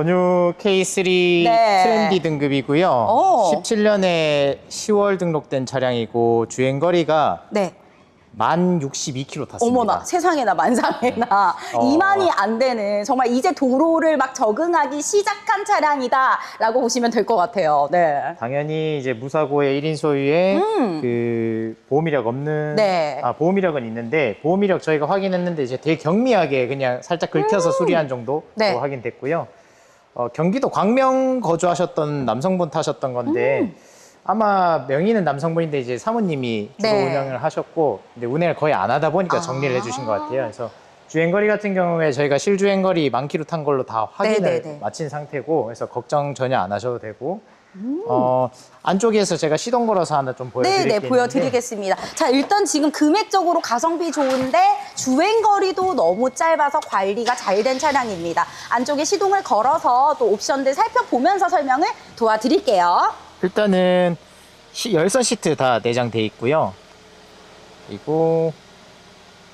전유 K3 네. 트렌디 등급이고요. 오. 17년에 10월 등록된 차량이고 주행 거리가 네. 만 62km 탔습니다. 어머나 세상에나 만상에나 어. 2만이 안 되는 정말 이제 도로를 막 적응하기 시작한 차량이다라고 보시면 될 것 같아요. 네. 당연히 이제 무사고의 1인 소유에 음. 그 보험 이력 없는 네. 아 보험 이력은 있는데 보험 이력 저희가 확인했는데 이제 되게 경미하게 그냥 살짝 긁혀서 수리한 정도 음. 네. 확인됐고요. 어, 경기도 광명 거주하셨던 남성분 타셨던 건데 음. 아마 명의는 남성분인데 이제 사모님이 주로 네. 운영을 하셨고 근데 운행을 거의 안 하다 보니까 정리를 아. 해주신 것 같아요. 그래서 주행거리 같은 경우에 저희가 실주행거리 만 킬로 탄 걸로 다 확인을 네, 네, 네. 마친 상태고 그래서 걱정 전혀 안 하셔도 되고 음. 어, 안쪽에서 제가 시동 걸어서 하나 좀 보여드릴게요. 네, 네, 보여드리겠습니다. 자, 일단 지금 금액적으로 가성비 좋은데 주행 거리도 너무 짧아서 관리가 잘 된 차량입니다. 안쪽에 시동을 걸어서 또 옵션들 살펴보면서 설명을 도와드릴게요. 일단은 시- 열선 시트 다 내장돼 있고요. 그리고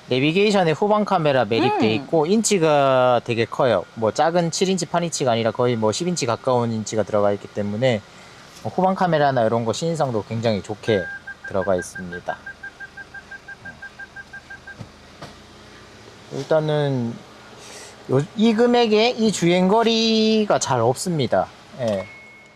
내비게이션에 후방 카메라 매립돼 음. 있고 인치가 되게 커요. 뭐 작은 7인치, 8인치가 아니라 거의 뭐 10인치 가까운 인치가 들어가 있기 때문에 뭐 후방 카메라나 이런 거 신성도 굉장히 좋게 들어가 있습니다. 일단은 요- 이 금액에 이 주행 거리가 잘 없습니다. 예.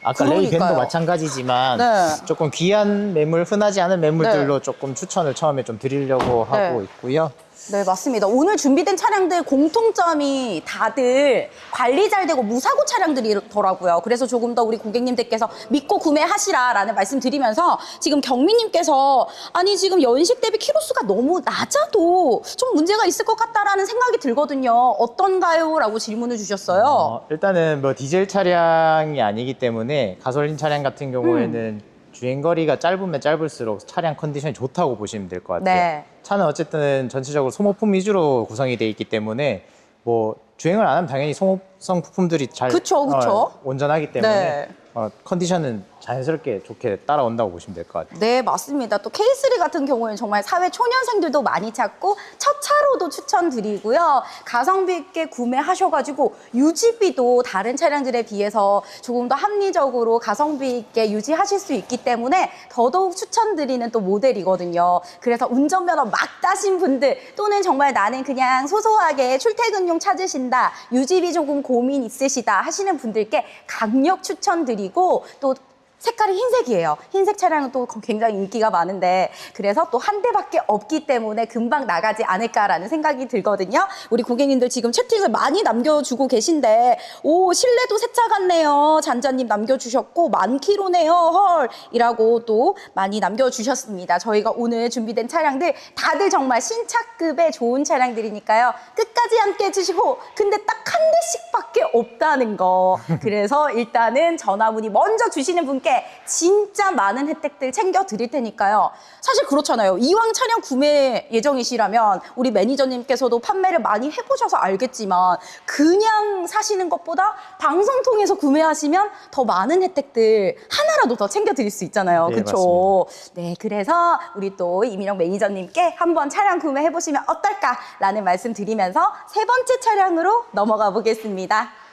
아까 레이벤도 그러니까요. 마찬가지지만 네. 조금 귀한 매물, 흔하지 않은 매물들로 조금 추천을 처음에 좀 드리려고 하고 네. 있고요. 네, 맞습니다. 오늘 준비된 차량들 공통점이 다들 관리 잘 되고 무사고 차량들이더라고요. 그래서 조금 더 우리 고객님들께서 믿고 구매하시라라는 말씀 드리면서 지금 경미님께서 아니 지금 연식 대비 키로수가 너무 낮아도 좀 문제가 있을 것 같다라는 생각이 들거든요. 어떤가요? 라고 질문을 주셨어요. 어, 일단은 뭐 디젤 차량이 아니기 때문에 가솔린 차량 같은 경우에는 음. 주행 거리가 짧으면 짧을수록 차량 컨디션이 좋다고 보시면 될 것 같아요. 네. 차는 어쨌든 전체적으로 소모품 위주로 구성이 돼 있기 때문에 뭐 주행을 안 하면 당연히 소모성 부품들이 잘 그쵸, 그쵸. 어, 온전하기 때문에 네. 어, 컨디션은 자연스럽게 좋게 따라온다고 보시면 될 것 같아요. 네, 맞습니다. 또 K3 같은 경우에는 정말 사회 초년생들도 많이 찾고 첫 차로도 추천드리고요. 가성비 있게 구매하셔가지고 유지비도 다른 차량들에 비해서 조금 더 합리적으로 가성비 있게 유지하실 수 있기 때문에 더더욱 추천드리는 또 모델이거든요. 그래서 운전면허 막 따신 분들 또는 정말 나는 그냥 소소하게 출퇴근용 찾으신다, 유지비 조금 고민 있으시다 하시는 분들께 강력 추천드리고 또 색깔이 흰색이에요. 흰색 차량은 또 굉장히 인기가 많은데 그래서 또 한 대밖에 없기 때문에 금방 나가지 않을까라는 생각이 들거든요. 우리 고객님들 지금 채팅을 많이 남겨주고 계신데 오 실내도 새 차 같네요. 잔자님 남겨주셨고 만 킬로네요. 헐이라고 또 많이 남겨주셨습니다. 저희가 오늘 준비된 차량들 다들 정말 신차급의 좋은 차량들이니까요. 끝까지 함께 해주시고 근데 딱 한 대씩밖에 없다는 거. 그래서 일단은 전화 문의 먼저 주시는 분께 진짜 많은 혜택들 챙겨 드릴 테니까요. 사실 그렇잖아요. 이왕 차량 구매 예정이시라면 우리 매니저님께서도 판매를 많이 해보셔서 알겠지만 그냥 사시는 것보다 방송 통해서 구매하시면 더 많은 혜택들 하나라도 더 챙겨 드릴 수 있잖아요. 네, 그렇죠? 네, 그래서 우리 또 이민영 매니저님께 한번 차량 구매해 보시면 어떨까라는 말씀 드리면서 세 번째 차량으로 넘어가 보겠습니다.